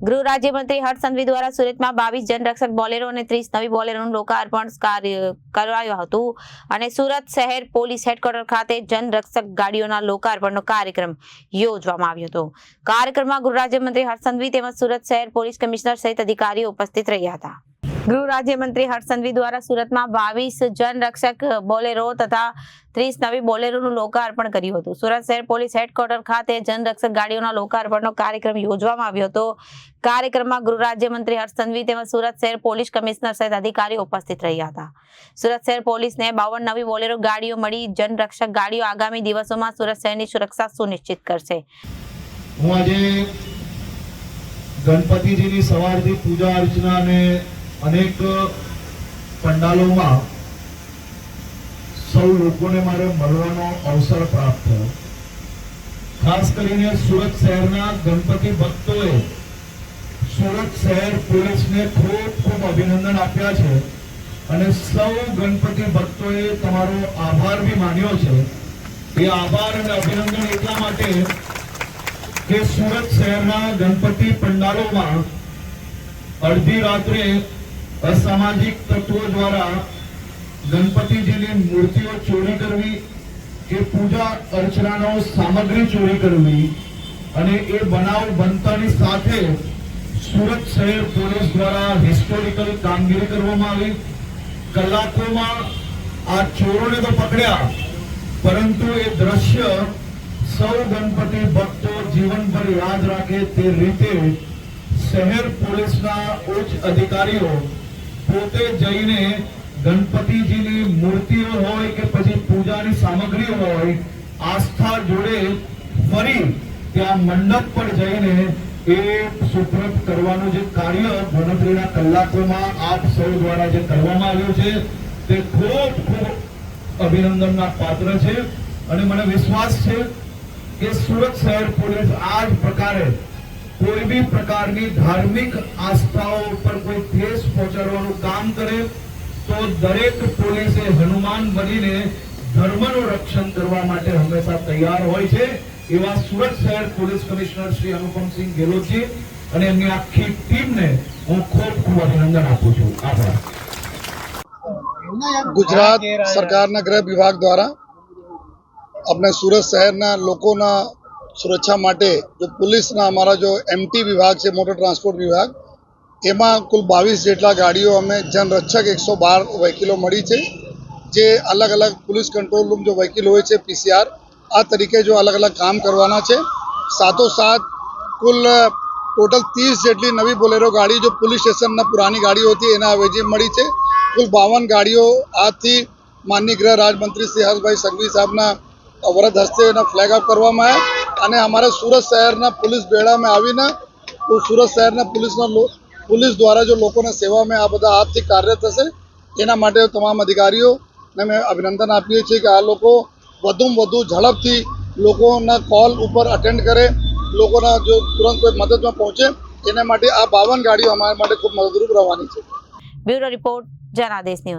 ગૃહ રાજ્યમંત્રી હર્ષ સંઘવી દ્વારા સુરતમાં બાવીસ જનરક્ષક બોલેરો અને ત્રીસ નવી બોલેરોનું લોકાર્પણ કાર્ય હતું અને સુરત શહેર પોલીસ હેડક્વાર્ટર ખાતે જનરક્ષક ગાડીઓના લોકાર્પણનો કાર્યક્રમ યોજવામાં આવ્યો હતો. કાર્યક્રમમાં ગૃહ રાજ્યમંત્રી હર્ષ તેમજ સુરત શહેર પોલીસ કમિશનર સહિત અધિકારીઓ ઉપસ્થિત રહ્યા હતા. ગૃહ રાજ્યમંત્રી હર્ષ દ્વારા સુરતમાં બાવીસ જનરક્ષક બોલેરો તથા ત્રીસ નવી બોલેરોનું લોકાર્પણ કર્યું હતું. સુરત શહેર પોલીસ હેડક્વાર્ટર ખાતે જનરક્ષક ગાડીઓના લોકાર્પણનો કાર્યક્રમ યોજવામાં આવ્યો હતો. કાર્યક્રમમાં ગૃહ રાજ્યમંત્રી હર્ષ તેમજ સુરત શહેર પોલીસ કમિશનર સહિત અધિકારીઓ ઉપસ્થિત રહ્યા હતા. સુરત શહેર પોલીસને બાવન નવી બોલેરો ગાડીઓ મળી. જનરક્ષક ગાડીઓ આગામી દિવસોમાં સુરત શહેરની સુરક્ષા સુનિશ્ચિત કરશે. હું આજે ગણપતિજીની સવારથી પૂજા અર્ચના અને અનેક પંડાલોમાં સૌ લોકોને મારે મળવાનો અવસર પ્રાપ્ત થયો. ખાસ કરીને સુરત શહેરના ગણપતિ ભક્તોએ સુરત શહેર પોલીસને ખૂબ ખૂબ અભિનંદન આપ્યા છે અને સૌ ગણપતિ ભક્તોએ તમારો આભાર બી માન્યો છે. એ આભાર અને અભિનંદન એટલા માટે કે સુરત શહેરના ગણપતિ પંડાલોમાં અડધી રાત્રે અસામાજિક તત્વો દ્વારા ગણપતિજીની મૂર્તિઓ ચોરી કરવી, કે પૂજા અર્ચનાનો સામગ્રી ચોરી કરવી, અને એ બનાવ બનતાની સાથે સુરત શહેર પોલીસ દ્વારા હિસ્ટોરિકલ કામગીરી કરવામાં આવી. કલાકોમાં આ ચોરોને તો પકડ્યા, પરંતુ એ દ્રશ્ય સૌ ગણપતિ ભક્તો જીવનભર યાદ રાખે તે રીતે શહેર પોલીસના ઉચ્ચ અધિકારીઓ પોતે જઈને ગણપતિજીની મૂર્તિઓ હોય કે પછી પૂજાની સામગ્રી હોય, આસ્થા જોડે ફરી ત્યાં મંડપ પર જઈને એ સુપ્રત કરવાનું જે કાર્ય ગણતરીના કલાકોમાં આપ સૌ દ્વારા જે કરવામાં આવ્યું છે, તે ખૂબ ખૂબ અભિનંદનના પાત્ર છે. અને મને વિશ્વાસ છે કે સુરત શહેર પોલીસ આ જ પ્રકારે કોઈ બી પ્રકારની ધાર્મિક આસ્થાઓ ઉપર કોઈ ઠેસ પહોંચાડવાનું કામ કરે, તો દરેક પોલીસે હનુમાન બનીને ધર્મનું રક્ષણ કરવા માટે હંમેશા તૈયાર હોય છે. એવા સુરત શહેર પોલીસ કમિશનર શ્રી અનુપમસિંહ ગેહલોતજી અને એમની આખી ટીમને હું ખૂબ ખૂબ અભિનંદન આપું છું. આભાર. ગુજરાત સરકારના ગૃહ વિભાગ દ્વારા આપણે સુરત શહેરના લોકોના સુરક્ષા માટે જો પોલીસના અમારા જો એમટી વિભાગ છે, મોટર ટ્રાન્સપોર્ટ વિભાગ, એમાં કુલ બાવીસ જેટલા ગાડીઓ અમે જનરક્ષક એકસો બાર વહીકલો મળી છે. જે અલગ અલગ પોલીસ કંટ્રોલ રૂમ જો વહીકલ હોય છે પીસીઆર આ તરીકે જો અલગ અલગ કામ કરવાના છે. સાથોસાથ કુલ ટોટલ ત્રીસ જેટલી નવી બોલેરો ગાડી જો પોલીસ સ્ટેશનના પુરાની ગાડીઓ હતી, એના અવેજી મળી છે. કુલ બાવન ગાડીઓ આજથી માનની ગૃહ રાજમંત્રી શ્રી હર્ષભાઈ સંઘવી સાહેબના વરદ હસ્તે એના ફ્લેગ ઓફ કરવામાં આવ્યા. અને અમારા સુરત શહેરના પોલીસ બેડામાં આવીને સુરત શહેરના પોલીસના પોલીસ દ્વારા જો લોકોને સેવામાં આ બધા હાથથી કાર્ય થશે, એના માટે તમામ અધિકારીઓને મેં અભિનંદન આપીએ છીએ કે આ લોકો વધુમાં વધુ ઝડપથી લોકોના કોલ ઉપર અટેન્ડ કરે, લોકોના જો તુરંત કોઈ મદદમાં પહોંચે, એના માટે આ બાવન ગાડીઓ અમારા માટે ખૂબ મદદરૂપ રહેવાની છે. Bureau report Janadesh news.